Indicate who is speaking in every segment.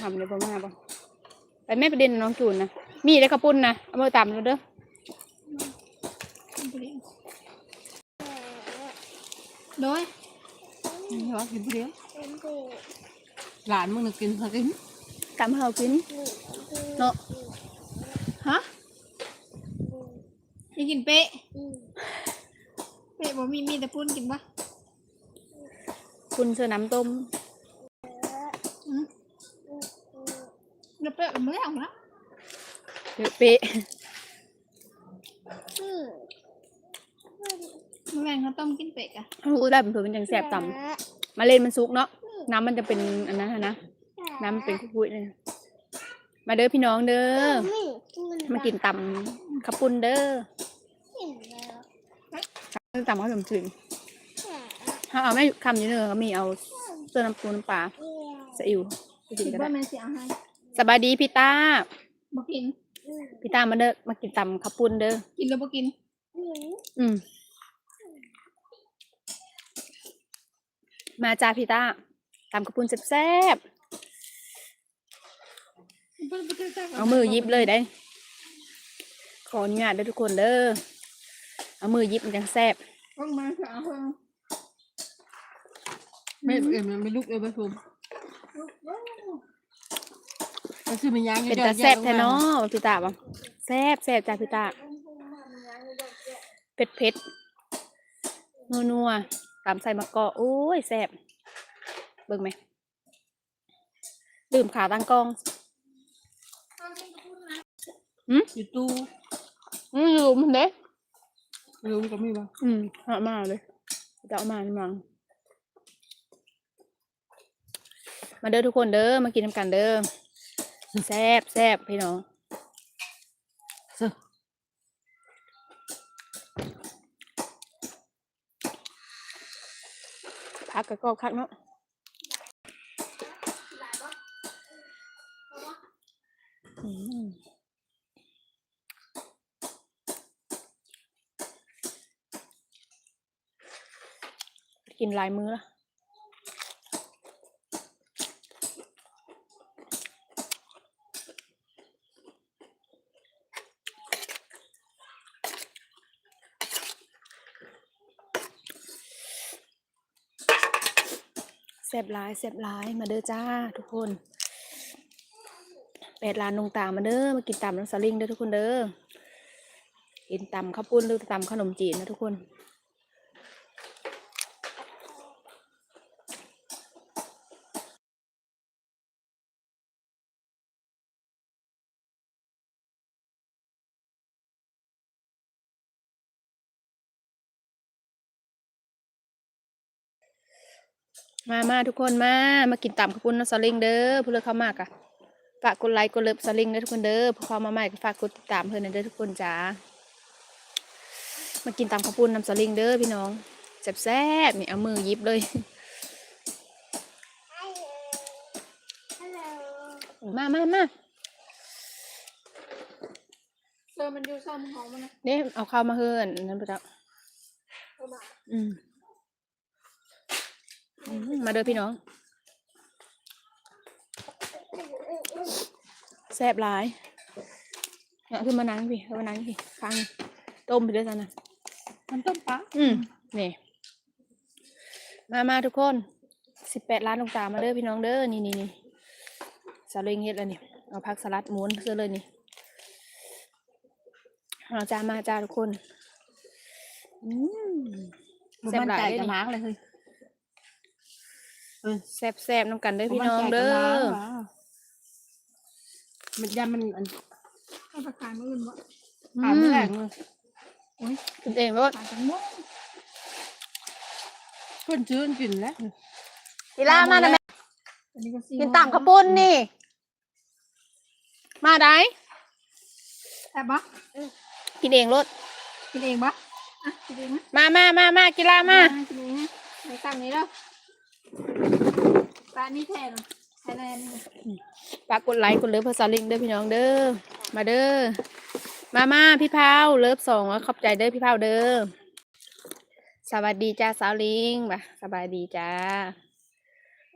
Speaker 1: ทำเลยบ่มาบ่ไปแม่ประเด็นน้องจูนนะมีได้ข้าวปุ้นนะเอามาตำแล้วเด้อ
Speaker 2: โดย
Speaker 3: นี่ว่ากินผู้เดียวหลานมึงน่ะกินเขากิน
Speaker 1: ตำให้เรากินเนาะ
Speaker 2: ฮะยังกินเป๊ะเป๊ะบ่มีมีแต่ปุ้นกินปะ
Speaker 1: ปุ้นเสื้อน้ำต้ม
Speaker 2: อืม แล้วเป๊ะมันไม่เอานะ
Speaker 1: เป๊ะ
Speaker 2: มันแม่งเขาต้มกินเป๊ะอะ
Speaker 1: รู้ได้เป็นเผื่อมันจังแสบตำมาเล่นมันซุกเนาะน้ำมันจะเป็นอันนั้นอะนะน้ำมันเป็นคุยๆเลยมาเด้อพี่น้องเด้อมากินตำข้าวปุ้นเด้อตำข้าวขนมจีนถ้าเอาไม่คำอยู่เนอะก็มีเอาเสื้อน้ำปูน้ำปลาสะอิวไปกิน
Speaker 2: คิด
Speaker 1: กัน
Speaker 2: ว่า
Speaker 1: ได้
Speaker 2: แม่เสียให้
Speaker 1: สบายดีพี่ตา
Speaker 2: บ่กิน
Speaker 1: พี่ตามาเด้อมากินตำข้าวปุ้นเด้อ
Speaker 2: กินแล้วบ่กิน
Speaker 1: อืมมาจ้าพี่ตาตำข้าวปุ้นแซ่บๆเอามือหยิบเลยได้ ขออนุญาตเด้อทุกคนเด้อเอามือหยิบมันจังแซ่บ
Speaker 2: ต้องมาเถอะเอาเถอะ
Speaker 3: ไม่เอ็มไม่ลุกเอ็มไม่ทุม ก็คือมันยาง
Speaker 1: เป็นตาแซ่บแท้เนาะพี่ตาบ่แซ่บแซ่บจ้าพี่ตาเผ็ดเผ็ดนัวนัวๆตำใส่มะกอกโอ้ยแซ่บเบิ่งไหมดื่มขาตั้งกล้อง
Speaker 3: อยู่ตู้
Speaker 1: อืมลืมมันเด้
Speaker 3: ลุงก็มีบ้าง
Speaker 1: อืมเอามาเลยจะเอามานี่มังมาเด้อทุกคนเด้อมากินน้ำกันเด้อ แซ่บแซ่บพี่น้องพักกะกอบคักเนาะอืมกินหลายมื้อละ หลายเสียบหลายมาเด้อจ้าทุกคนแปดล้านนงตามมาเด้อมากินตำน้ำสลิงเด้อทุกคนเด้อกินตำข้าวปุ้นหรือตำขนมจีนนะทุกคน มามาทุกคนมา มากินตำขอบคุณนะสลิงเด้อเพื่อเข้ามากอะฝากกดไลค์กดเลิฟสลิงเด้อทุกคนเด้อเพื่อความมาใหม่ก็ฝากกดติดตามเพื่อนนะเด้อทุกคนจ้ามากินตำขอบคุณน้ำสลิงเด้อพี่น้องแซ่บๆนี่เอามือหยิบเลยมามามา
Speaker 2: เออมันอยู่ซ่อมของมันนะ
Speaker 1: เด้เอาข้าวมาเฮือนนั่นปะจ๊ะ
Speaker 2: เอามา
Speaker 1: อื มอืมมาเด้อพี่น้องแซ่บหลายเนี่ยขึ้นมานั่งพี่ขึ้นมานั่งพี่ฟังต้มไปด้วยกันนะ
Speaker 3: มันต้มปลา
Speaker 1: อืมนี่มามาทุกคนสิบแปดล้านลงตามมาเด้อพี่น้องเด้อนี่นี่นี่สาเล้งเฮ็ดแล้วนี่เอาผักสลัดหมุนเสื้อเลยนี่เอาจ้ามาจ้าทุกคนอืม
Speaker 3: มัน
Speaker 1: แซ่บ
Speaker 3: มัน
Speaker 1: หลาย
Speaker 3: ใจ
Speaker 1: เด้อ
Speaker 3: กับ
Speaker 1: นี่
Speaker 3: ล้างเลยเฮ้ยเออ
Speaker 1: แซ่บแซ่บน้ำกันเด้อพี่น้องเด้อ
Speaker 3: มันยามันอัน
Speaker 2: เอาไปขายมื้ออื่นบ่
Speaker 3: ขามไม่แรงเลย
Speaker 1: กินเองแล้ว
Speaker 2: ขายทั้งหมด
Speaker 3: เพื่อนชื้นกินแล้ว
Speaker 1: กีฬามานะแม่
Speaker 2: อันนี้ก็ซี
Speaker 1: กินต่ำข้าวปุ้นนี่ มาได้
Speaker 2: แอบบ่
Speaker 1: กินเองรถ
Speaker 2: กินเองบ่อะกินเองนะ
Speaker 1: มามามามากีฬามา
Speaker 2: กินเองนะในตั้งนี้แล้ว ปลานี่แทนไทยแลนด์
Speaker 1: ฝากกดไลค์กดเลิฟภาษาลิงเด้อพี่น้องเด้อมาเด้อมามาพี่พาวเลิฟสองขอบใจเด้อพี่พาวเด้อสวัสดีจ้าสาวลิงมาสบายดีจ้า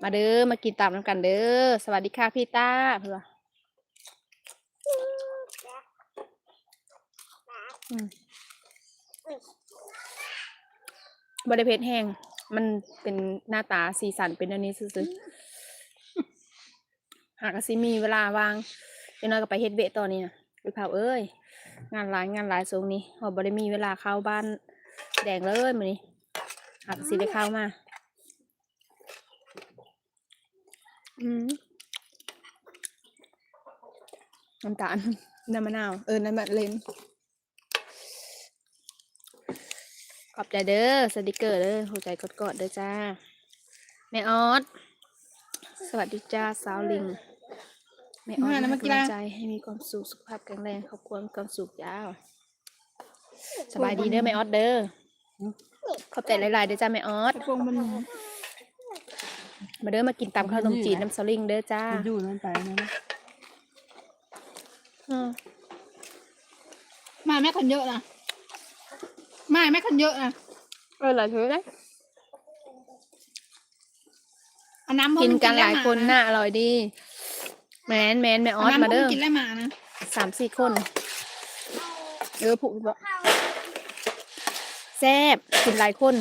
Speaker 1: มาเด้อมากินตามน้ำกันเด้อสวัสดีค่ะพี่ต้าเพื่ออืมบริเพชแห้ง มันเป็นหน้าตาสีสันเป็นอันนี้ซื่อๆหากสิมีเวลาว่างเดี๋ยวน้อยก็ไปเฮ็ดเวะตอนนี้นะไปเผาเอ้ย งานหลายงานหลายทรงนี้เราบ่ได้มีเวลาเข้าบ้านแดงเลยมื้อนี้หากสิได้เข้ามา อืมน้ำตาลน้ำมะนาว เออ น้ำมะเลน ขอบใจเด้อสติกเกอร์เด้อหัวใจกดๆเด้อจ้าแม่ออสสวัสดีจ้าสาวลิงแม่ออส
Speaker 3: มาแล้ว
Speaker 1: ให้
Speaker 3: มากิน
Speaker 1: กำลัง
Speaker 3: ละ
Speaker 1: ใจให้มีความสุขสุขภาพแข็งแรงครอบครัวมีความสุขจ้าสบายดีเด้อแม่ออสเด้อขอบใจหลายๆเด้อจ้าแม่ออส
Speaker 2: กระโปรงมัน
Speaker 1: มาเด้อมากินตำข้าวต้มจีนน้ำสลิงเด้อจ้า
Speaker 3: มันอยู่นั่นไปนะนะ
Speaker 1: อืม
Speaker 2: มาแม่คนเยอะนะ มาแม่คนเยอะนะ
Speaker 1: เออหลายถือได้
Speaker 2: เอาน้ำ
Speaker 1: กินกันหลายคนน่าอร่อยดี แมนแมนแม่ออสมาเด้อ
Speaker 2: กินแล้วมานะ
Speaker 1: สามสี่คนเออผูกบ่แซ่บกินหลายคน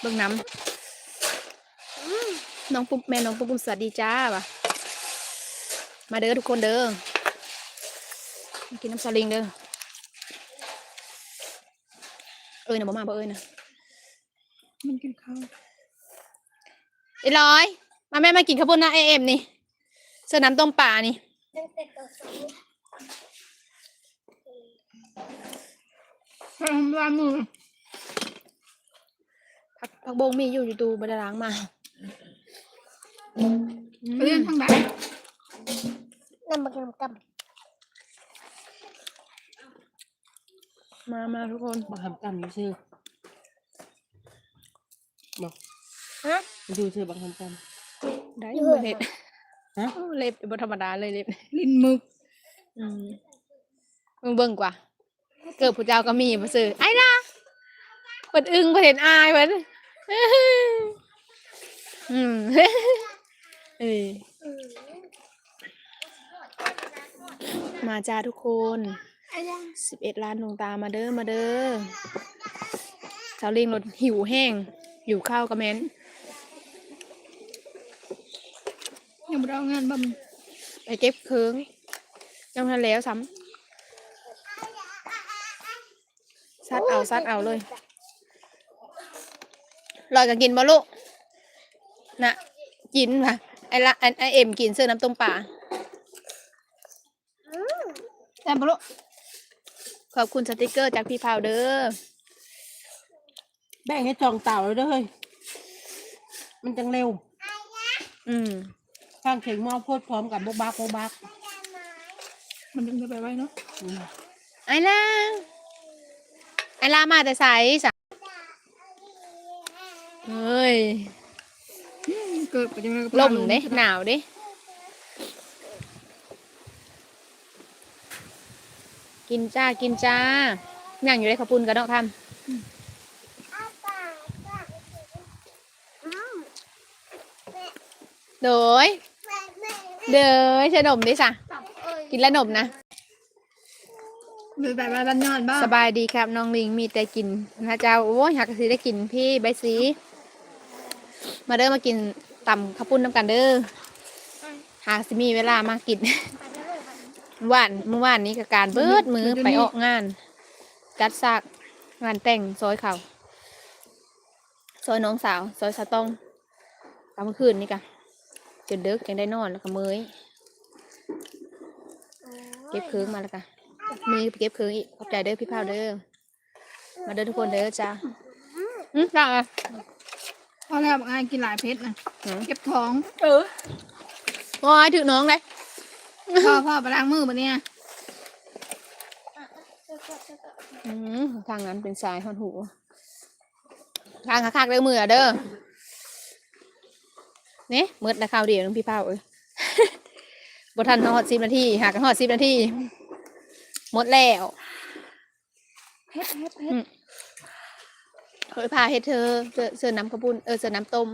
Speaker 1: เบิ่งน้ำน้องปุ๊บแม่น้องปุ๊บปุ๊บสวัสดีจ้าว่ะมาเด้อทุกคนเด้อมา กินน้ำสลิงเด้อเอ้ยนะบ่มาบ่เอ้ยนะ
Speaker 2: มันกินข้าว
Speaker 1: ไอ้ร้อย มาแม่มากินข้าวปุ้นนะเอ็มนี่เสื้อน้ำต้มปลานี่
Speaker 2: ทำลายมือ
Speaker 1: ผักผักบงมีอยู่อยู่ตูบไดล้างมา
Speaker 2: ไปเรียนทางไหน
Speaker 4: น้ำมันกำ
Speaker 1: มามาทุกคน
Speaker 3: มาทำกรรมอยู่ซื่อบอก
Speaker 1: ฮะ
Speaker 3: อยู่ซื่อบังทำกรรม
Speaker 1: ได้บ่เล็บ
Speaker 3: ฮะ
Speaker 1: เล็บบ่ธรรมดาเลยเล็บ
Speaker 2: ลิ้นหมึก
Speaker 1: อืมมึงเบิ่งกว่า เกิดผู้เจ้าก็มีมาซื้อไอ้ล่ะเปิดอึ้งเปิดเห็นอายเปิดอืมเอ้ยมาจ้าทุกคน สิบเอ็ดล้านดวงตามาเด้อมาเด้อสาวลิงรถหิวแห้งหิวข้าวกระแมน
Speaker 2: ยังไม่ได้เอางานบ่ม
Speaker 1: ไปเก็บเคืองยังทันแล้วซ้ำซัดเอาซัดเอาเลยลอยกันกินบ่ลูกน่ะกินค่ะไอ้ละไอ้ไอ้เอ็มกินเสื้อน้ำต้มปลา
Speaker 2: แต่บลุ
Speaker 1: ขอบคุณสติกเกอร์จากพี่พาวเดอร์
Speaker 3: แบ่งให้จองเต่าเลยเด้อเฮ้ยมันจังเร็ว
Speaker 1: อืม
Speaker 3: ข้างเข่งหม้อโพดพร้อมกับโบบากโบบาก
Speaker 2: มันจะไปไว้เนาะ
Speaker 3: อืม
Speaker 1: ไอ้ล่าไอ้ล่ามาแต่ใสสะเฮ้ย
Speaker 2: เกิดไปยังไงกับ
Speaker 1: ลมเด้หนาวเด้ กินจ้ากินจ้านั่งอยู่ได้ขาวปุ้นกันเนาะคำโดยเดยใช่นมดิสะกินแล้วนมนะ
Speaker 2: หรือแบบว่าบ้านนอนบ้าง
Speaker 1: สบายดีครับ น้องลิงมีแต่กินนะเจ้าโอ้ยหักสีได้กินพี่ใบสีมาเด้อมากินตำข้าวปุ้นน้ำกันเด้อหากสิมีเวลามากิน วานเมื่อวานนี้กับการเบิดมือไปออกงาน จัดซากงานแต่งซอยเขาซอยน้องสาวซอยสะต้องตามเมื่อคืนนี่กะจนเด็กยังได้นอนแล้วก็เมยเก็บเคืองมาแล้วกะมีไปเก็บเคืองอีกขอบใจเด้อพี่พาวเด้อมาเด้อทุกคนเด้อจ้าอืมจ้า
Speaker 2: พอแล้วบางงานกินหลายเพชรนะเก็บท้อง
Speaker 1: เออว้ายถึงน้องเลย
Speaker 2: พ่อพ่อไปล้างมือมาเนี่ย
Speaker 1: อืมทางนั้นเป็นสายหอนหูทางคักๆเด้อมืออะเด้อเนี่ยมืดนะข้าวเดียวนึงพี่เป้าเอ้ยบทันหอดสิบนาทีหากันหอดสิบนาทีหมดแล้ว
Speaker 2: เพชรเพชรเพช
Speaker 1: อื
Speaker 2: ร
Speaker 1: มเฮ้ยพาเฮ็ดเธอเสื้อเสื้อน้ำกระปุนเออเสื้อน้ำต้ม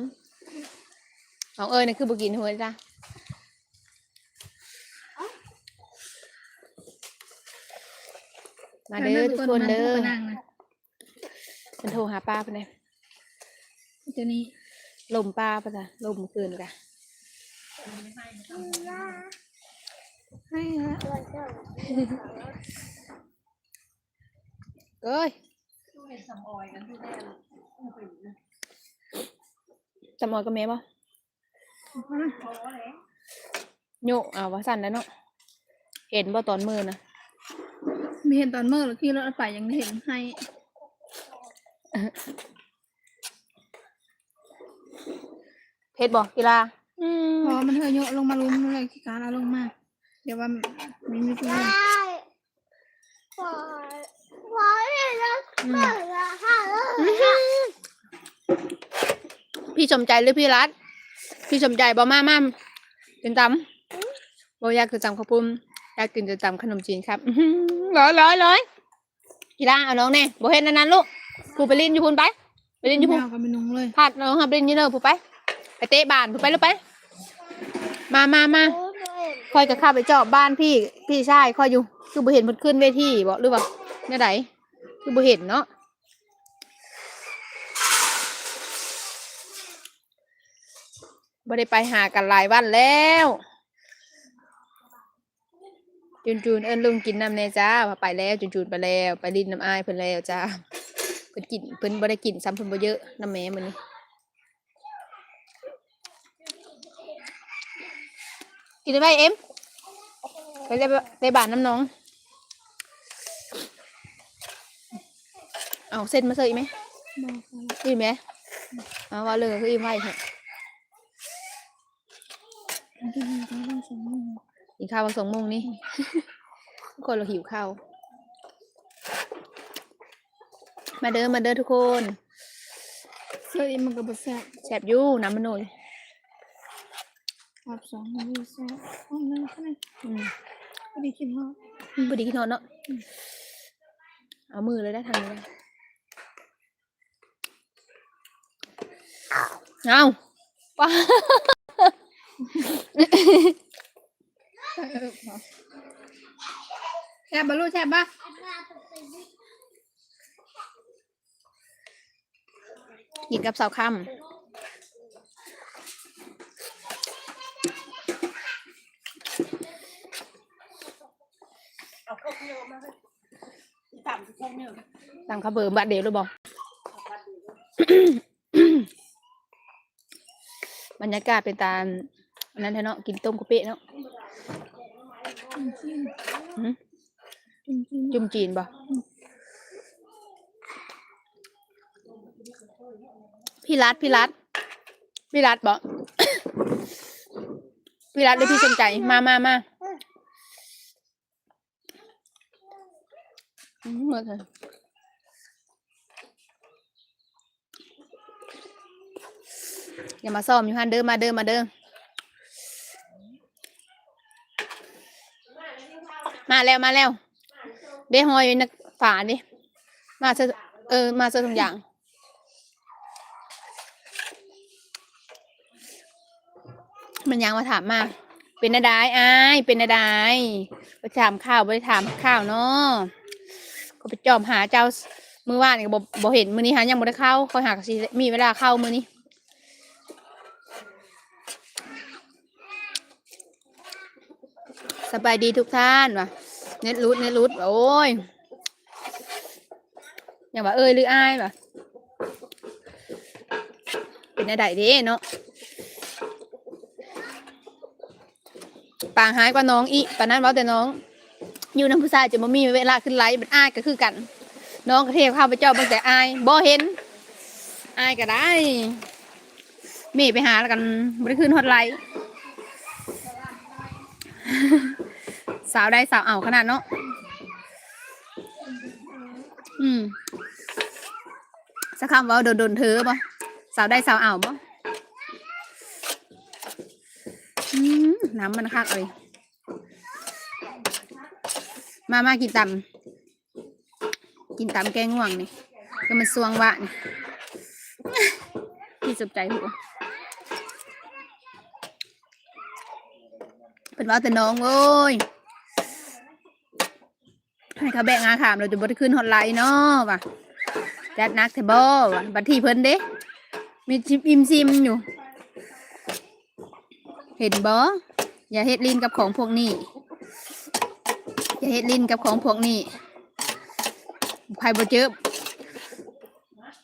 Speaker 1: ของเอ้ยนี่คือบุกินหัวจ้ะ มาเด้อทุกคนเด้อ
Speaker 2: นั่งนะ
Speaker 1: มันโทรหาป้าไปเลย
Speaker 2: เดี๋ยวนี้
Speaker 1: ลมป้าปะจ้ะลมเมื่อคืนกะ
Speaker 2: ให้ฮะ
Speaker 1: เอ้ยจำออยกับแม่ปะโยกเอาว่าสั่นแล้วเนาะเห็นบ่ตอนมือนะ
Speaker 2: มีเห็นตอนเมื่อหรือขี่รถไปยังเห็นให้
Speaker 1: เพชรบอกกีฬาอืม
Speaker 2: พอมันเธอโยกลงมาลุ้มเลยขี้การเอาลงมา เดี๋ยวว่ามันมีตัว
Speaker 4: พอพอเลยนะพอละห้าเลย
Speaker 1: พี่สมใจหรือพี่รัฐพี่สมใจบอกมามากินตำบอกอยากกินตำข้าวปุ้น อยากกินจะตำขนมจีนครับอื้อหือร้อยร้อยร้อยกีฬาเอาน้องแน่บอกเห็นอันนั้นลูกกูไปเลินอยู่พุ่นไป ไปเลินอยู่พุ่น
Speaker 2: ยาวกับเป็นนุงเลย
Speaker 1: พาดน้องครับเล่นอยี่เนอผู้ไป ไปเตะบานผู้ไปลูกไป มามามาคอยกับข้าไปเจาะบ้านพี่ พี่ชายคอยอยู่ คือบ่เห็นมันขึ้นเวทีบอกหรือเปล่าเนี่ยไหนคือบ่เห็นเนาะบ่ได้ไปหากันหลายวันแล้ว จูนจูนเอิ้นลุงกินน้ำแน่จ้าว่าไปแล้วจูนจูนไปแล้วไปดินน้ำอายเพิ่นแล้วจ้าเพิ่นกินเพิ่นบ่ได้กินซ้ำเพิ่นบ่เยอะน้ำแม่มื้อนี้กินได้ไหมเอ็มไปได้ได้บานน้ำน้องเอาเส้นมาเสิร์ฟอีกไหมอีกไหมเอาว่าเลยคืออีกไหมเถอะ กินข้าวมาสองโมงนี่ทุกคนเราหิวข้าว มาเด้อมาเด้อทุกคน
Speaker 2: เสื้ออีมันกับบแซ่บ
Speaker 1: แสบอยู่น้ำมันหน่อย
Speaker 2: รอบสองมันมีแซ่บอ๋อนั่นแค่นั้น
Speaker 1: อืม
Speaker 2: พอดีกินฮอด
Speaker 1: พอดีกินนอนเนาะเอามือเลยได้ทางนี้ได้เอาว้า
Speaker 2: เออพอ แซ่บบ่ลูกแซ่บบ่
Speaker 1: กินกับสาวค่
Speaker 3: เอาข้าวเหนียวมาให้ต่ำข้าวเหนียวำ
Speaker 1: ตามข้าวเบอร์บาดเดียวหรือบอกบรรยากาศเป็นตาอันนั้นแท้เนาะกินต้มกะเปะเนาะ
Speaker 2: จุ่มจิ้ม
Speaker 1: หืม
Speaker 2: จุ่มจิ้ม
Speaker 1: จุ่มจีนบ่พี่รัดพี่รัดพี่รัดบอก พี่รัดหรือพี่สนใจมามามาอืมหมดเลยอย่ามาซ่อมอยู่ฮันเด้อมาเด้อมาเด้อ มาแล้วมาแล้วเด้หอยอยู่ในฝาดิมาเซเออมาเซทุกอย่าง มันยังมาถามมาเป็นนาดายอายเป็นนาดายไปถามข้าวไปถามข้าวเนาะก็ไปจอมหาเจ้ามือว่านี่ก็บ่บ่เห็นมือนี้หายังบ่ได้เข้าคอยหากสิมีเวลาเข้ามือนี้ สบายดีทุกท่านว่ะเน็ตรูดเน็ตรูดโอ้ยอย่างว่าเอ้ยหรืออายว่ะเป็นอะไรด้เนาะปางหายกว่าน้องอีปานนั้นว่าแต่น้อง อยู่น้ำผู้ชายจะมามีเวลาขึ้นไลฟ์เป็นอายก็คือกัน น้องก็เทเข้าไปเจ้าบางแต่อายบ่เห็นอายก็ได้เมย์ไปหาแล้วกันบ่ได้ขึ้นฮอตไลฟ์ สาวได้สาวเอาขนาดเนาะอืมสักคำว่าโดนโดนเธอปะสาวได้สาวเอาปะน้ำมันคักเลยมามากินตำกินตำแกงง่วงนี่ก็มันสวงวะนี่พี่สนใจหัว เป็นว่าแต่น้องโอ้ยให้เขาแบกงาขามเราจะบ่ได้ขึ้นฮอตไลน์เนาะว่ะจัดนักแทบ่ว่ะบัดที่เพิ่นเด้ มีชิมอิมซิมอยู่ เห็นบ่อย่าเฮ็ดลินกับของพวกนี้ อย่าเฮ็ดลินกับของพวกนี้ใครบ่เจอ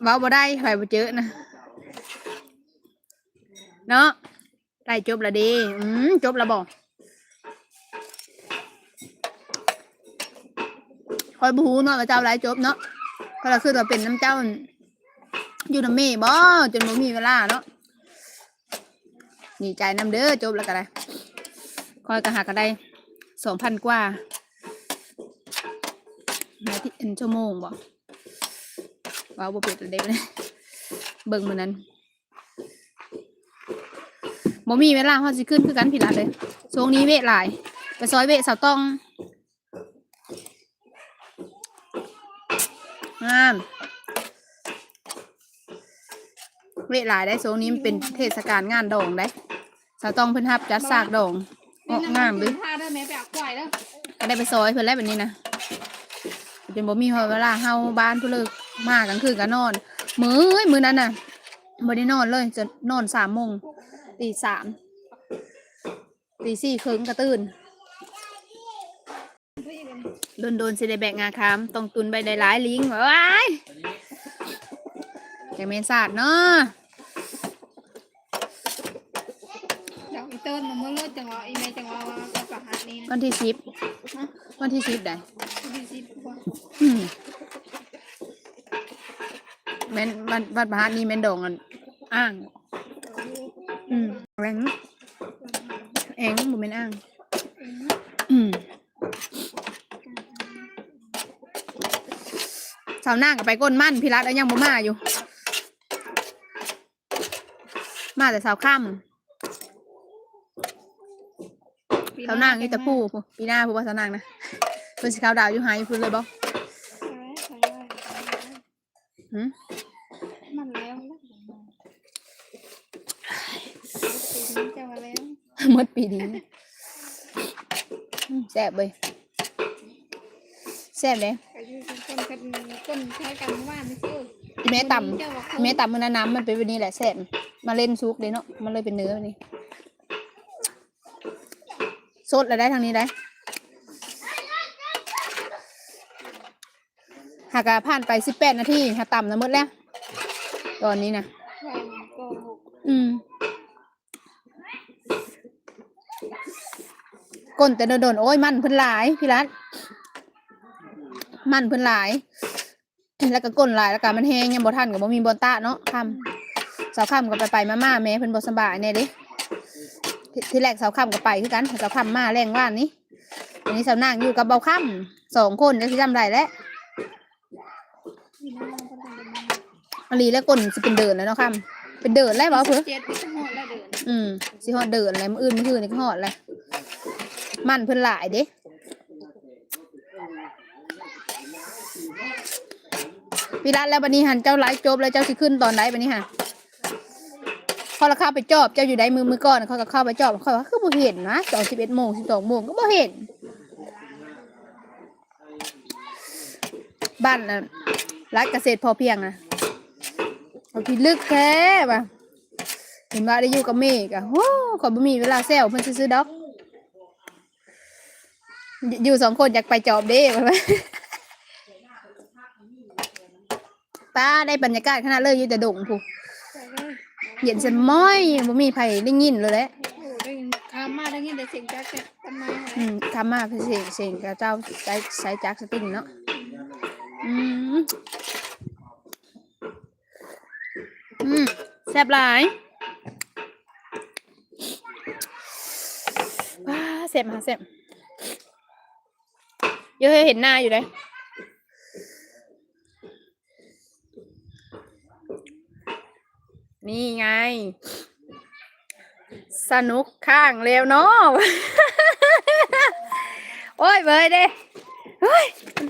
Speaker 1: เว้าบ่ได้ใครบ่เจอนะเนาะได้จบและดีอืมจบและบ่ อยบฮูเนาะว่าเจ้าไรจบเนาะเพราะเราคือเราเป็นน้ำเจ้า อยู่น้ำเม่บ่จนบ่มีเวลาเนาะดีใจน้ำเด้อจบแล้วก็ได้คอยกระหาก็ได้สองพันกว่าในที่เอ็นชั่วโมงบ่ว้าวบ่เป็ดเลยเด้เลยเบิ่งมือนั้นบ่มีเวลาฮอสิขึ้นคือกันพี่ละเลยช่วงนี้เวทหลาย ไปซอยเวทสาวต้อง งามเวทหลายได้ช่วงนี้มันเป็นเทศกาลงานดองได้สาวต้องเพิ่นฮับจัดสากดองออกงามเด้
Speaker 2: พาเด้อแม่ไปเอาควายเด้อ
Speaker 1: ก็ได้ไปซอยเพิ่นแล้วแบบนี้นะจนบ่มีเวลาเฮาบ้านผู้เลิกมากลางคืนก็นอน มื้อเอ้ยมื้อนั้นน่ะบ่ได้นอนเลยจะนอนสามโมงตีสามตีสี่ครึ่งก็ตื่น โดนโดนๆสิได้แบกงาคามต้องตุนใบได้หลายลิงว้ายจังเมนศาสตร์เนาะ
Speaker 2: เดี๋ยวอีเติ้ลมันเมื่อเลิกจังหวะอีเมย์จังหวะว่าก็ประหารนี้นะ
Speaker 1: วันที่สิบวันที่สิบได้
Speaker 2: ดีสิกว่า
Speaker 1: อืมแม่นวันวันพระนี่แม่นดองอันอ้าง อืมแรงเองบ่แม่นอ้าง อืม สาวหน้ากับไปก้นมั่นพี่รัตแล้วยังบ่มาอยู่ มาแต่สาวค่ำสาวหน้านี่แต่ผู้ผู้ปีหน้าผู้ว่าสาวหน้านะเพิ่นสิขาวดาวอยู่หายอยู่พุ่นเลยบ่หืม
Speaker 2: มันแล้วจะมาแล้ว
Speaker 1: หมดปีนี้อืมแซ่บเว้ย แซ่บเลย
Speaker 2: ก็อยู่คนกันคนใช้กันว่านี่สิ
Speaker 1: อีแม่ต่ำอีแม่ต่ำมันนะน้ำมันเป็นแบบนี้แหละแซ่บมาเล่นซุกเลยเนาะมันเลยเป็นเนื้อแบบนี้สดแล้วได้ทางนี้ได้หากะผ่านไปสิบแปดนาทีหาต่ำนะหมดแล้ว ตอนนี้นะ
Speaker 2: แฟนก็หก
Speaker 1: อืมก้นแต่โดนๆโอ้ยมันเพิ่นหลายพี่รัต มันเพิ่นหลาย แล้วก็ก้นหลายแล้วก็มันแห้งยังบ่ทันก็บ่มีบอนตาเนาะค่ำสาวค่ำก็ไปไปๆมาๆแม่เพิ่นบ่สบายแน่เด้ที่ที่แรกสาวค่ำก็ไปคือกันสาวค่ำมาแรงว่านนี้อันนี้สาวนางอยู่กับเบาค่ำสองคนจะสิจำได้แล้ว
Speaker 2: มีน้ำก็ต้องเป็น
Speaker 1: อลีแล้วก้นสิเป็นเดินแล้วเนาะค่ำเป็นเดินแล้วบ่เพิ่น
Speaker 2: เจ็ดที่ทั้งหมดแล้วเดิน
Speaker 1: อืมสิฮอดเดินอะไรมื้ออื่นมื้อคืนนี่ก็ฮอดแหละมันเพิ่นหลายเด้ พี่รัตแล้วบัดนี้หันเจ้าไลฟ์จบแล้วเจ้าสิขึ้นตอนไหนบัดนี้ฮะพอเราเข้าไปจอบเจ้าอยู่ใดมือมือก่อนเขาก็เข้าไปจอบเขาว่าคือบ่เห็นนะตอน11โมง12โมงก็บ่เห็น บ้านน่ะรัฐเกษตรพอเพียงนะเอาพีลึกแท้ป่ะเห็นว่าได้อยู่กับเมฆอะโอ้ขอบ่มีเวลาแซวเพิ่นซื้อๆดอก อยู่สองคนอยากไปจอบเด้ไปไหม ป้าได้บรรยากาศขนาดเลยอยู่แต่ดงผู้
Speaker 2: แต่ก็
Speaker 1: เย็นสม้อยบ่มีไผได้ยินเลยแหละ
Speaker 2: โอ้ได้ยินคำมาได้ยินแต่เสียงแจ๊กต้นไม้
Speaker 1: อืมทำมาเพื่อเสกเสกกับเจ้าใช้ใช้จักรสติงเนาะอืมอืมแซ่บหลายว้าแซ่บมาแซ่บเยอะเห็นหน้าอยู่เลย นี่ไง สนุกข้างเร็วเนาะโอ้ยเบยเด้เฮ้ย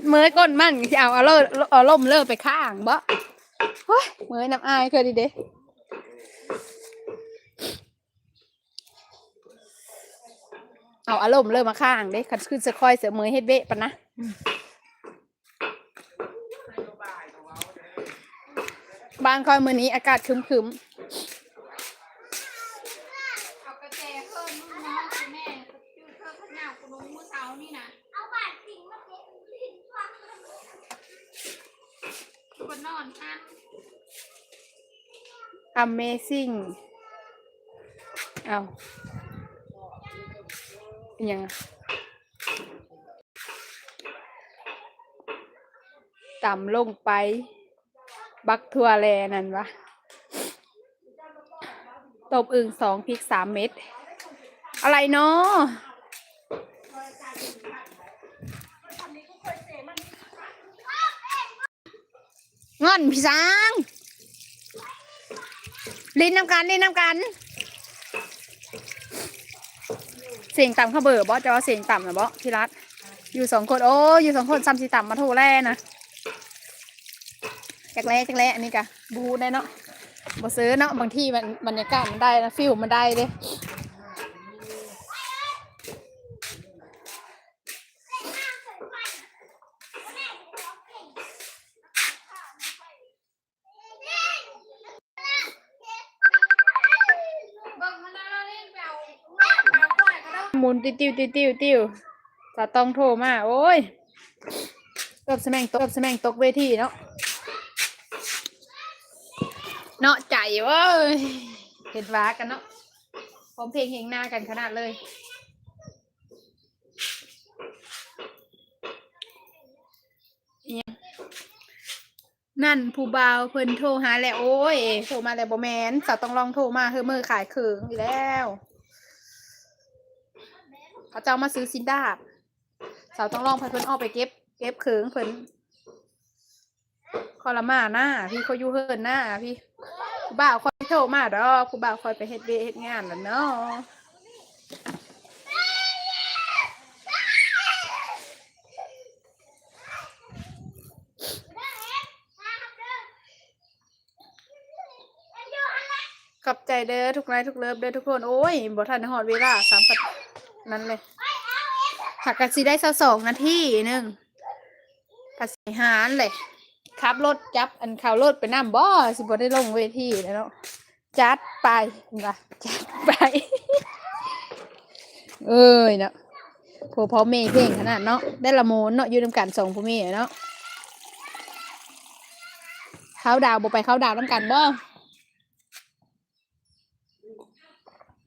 Speaker 1: เมยก้นมันเอาเอาเลิเอาล่มเลิกไปข้างบ่เฮ้ยเมื่อยน้ำอายเคยดีเด้เอาอารมณ์เริ่มมาข้างเด้คันขึ้นสะค่อยเสือเมยเฮ็ดเวะปะนะ บางคอยมือนี้อากาศครึม
Speaker 2: เอากระแจเพิ่มมึงน้องคุณแม่จืดเพิ่มข้าวเหนียวคุณลุงมื้อเช้านี่นะ
Speaker 4: เอาบาดสิงมาเก็บลิ้นฟัง
Speaker 2: คนนอนอะ
Speaker 1: ๆ Amazing เอาเป็นยังไงต่ำลงไป บักทัวแลนั่นวะตบอึ่งสองพริกสามเม็ด อะไรเนาะงอนพี่สังลิ้นน้ำกันลิ้นน้ำกัน เสียงต่ำเข้าเบอร์บอจะว่าเสียงต่ำนะบอสพี่รัฐอยู่สองคน โอ้ อยู่สองคนซ้ำสีต่ำมาโทรแร่นะ จักแร้จักแร้อันนี้กะบูได้เนาะบ่ซื้อเนาะบางที่มันบรรยากาศมันได้นะฟิลมันได้เด้หมุนติวติวติวติวติวจะต้องโทรมา โอ้ยเกับสแมงตกเกับสแมงตกเวทีเนาะ เนาะใจเว้ยเห็นว้ากันเนาะพร้อมเพลงเฮงหน้ากันขนาดเลย นั่นผู้บ่าวเพิ่นโทรหาแล้วโอ้ยโทรมาแล้วบ่แมนสาวต้องลองโทรมาเฮ้อมือขายเขิงอีกแล้วเขาจะเอามาซื้อซินดาบสาวต้องลองพาเพิ่นออกไปเก็บ เก็บเขิงเพิ่น คอละมาหน้าพี่เขาอยู่เฮิรนหน้าพี่ครูบ่าวคอยโทรมาดอกครูบ่าวคอยไปเฮ็ดเวเฮ็ดงานแล้วเนาะขอบใจเด้อทุกไลน์ทุกเลิฟเด้อทุกคนโอ้ยบ่ทันได้ฮอดเวลาสามพันนั้นเลยหักกะสิได้สักสองนาทีหนึ่งกะสิหารเลย ขับรถจับอันข่าวรถไปน้ำบ่สิบ่ได้ลงเวทีแล้วเนาะจัดไปนะจัดไป เอ้ยเนาะพวพ่อเมย์เพลงขนาดเนาะได้ละโมนเนาะอยู่นำกันสองพ่อเมย์เนาะเข้าดาวบ่ไปเข้าดาวนำกันบ่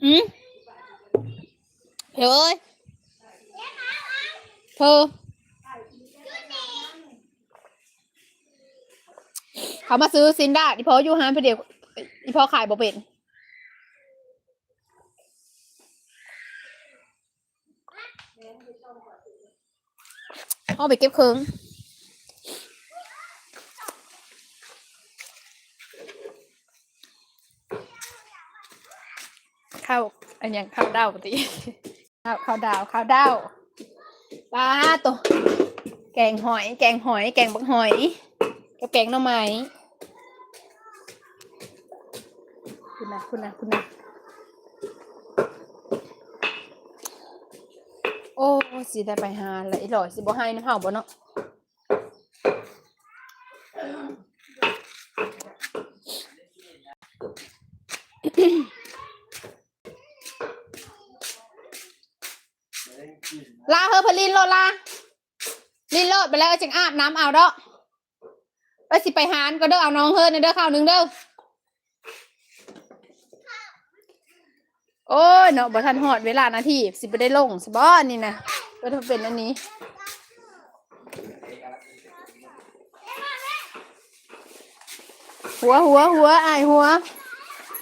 Speaker 1: อืมเฮ้ยเธอ เขามาซื้อซินด้าอีพออยู่ฮานพอดีอีพอขายบ่เป็นเอาไปเก็บเคิงข้าวอันยังข้าวดาวปกติข้าวข้าวดาวข้าวดาวปลาตัวแกงหอย แกงหอย แกงบักหอยกับแกงหน่อไม้ คุณนะคุณนะคุณนะโอ้สิได้ไปหาละอีหล่อยสิบ่ให้น้ำเผาบ่เนาะลาเฮอพลินโลดลาลินโลดไปแล้วจึงอาบน้ำเอาเด้อไปสิไปหานก็เด้อเอาน้องเฮิร์นเด้อข้าวหนึ่งเด้อ โอ้ยเนาะบ่ทันหอดเวลานาทีสิบ่ได้ลงสบ่นี่นะก็ถ้าเป็นอันนี้ หัวหัวหัวอายหัว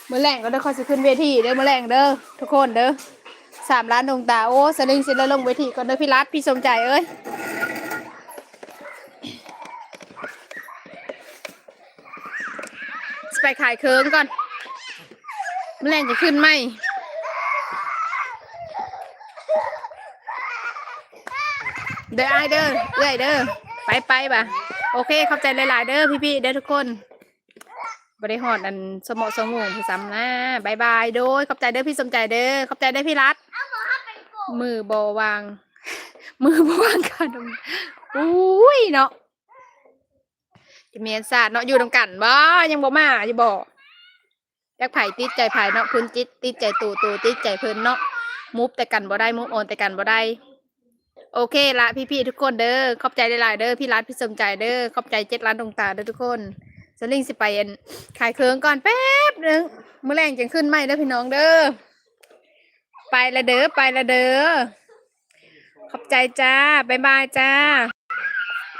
Speaker 1: เมื่อแรงก็เด้อคอยสิขึ้นเวทีเด้อมื่อแรงเด้อทุกคนเด้อสามล้านดวงตาโอ้สลิงสิแล้วลงเวทีก่อนเด้อพี่รัฐพี่สมใจเอ้ยสไปขายเคิงก่อนเมื่อแรงจะขึ้นไหม เด้อไอเด้อเอื้อยเด้อไปไปบ่ะโอเคเขอบใจหลายๆเด้อพี่ๆเด้อทุกคนบริหอดอันสมอสมองพี่ซ้ำนะบายบายโดยขอบใจเด้อพี่สมใจเด้อขอบใจเด้อพี่รัดมือบอวาง มือบวางกันอุ้ยเนาะจะเมียนศาสตร์เนาะอยู่ตรงกันบ่ยังบ่มาอยู่บอกอยกไผ่ติดใจไผ่เนาะพื้นจิตติดใจตูตูติดใจเพิ่นเนาะมุบแต่กันบ่ได้มุบโอนแต่กันบ่ได้ โอเคละพี่ๆทุกคนเด้อขอบใจหลายๆเด้อพี่รัฐพี่สมใจเด้อขอบใจเจ็ดล้านดวงตาเด้อทุกคนสลิงสิไปเอ็นขายเครื่องก่อนแป๊บนึงมื้อแรงจังขึ้นไหมเด้อพี่น้องเด้อไปละเด้อไปละเด้อขอบใจจ้าบ๊ายบายจ้า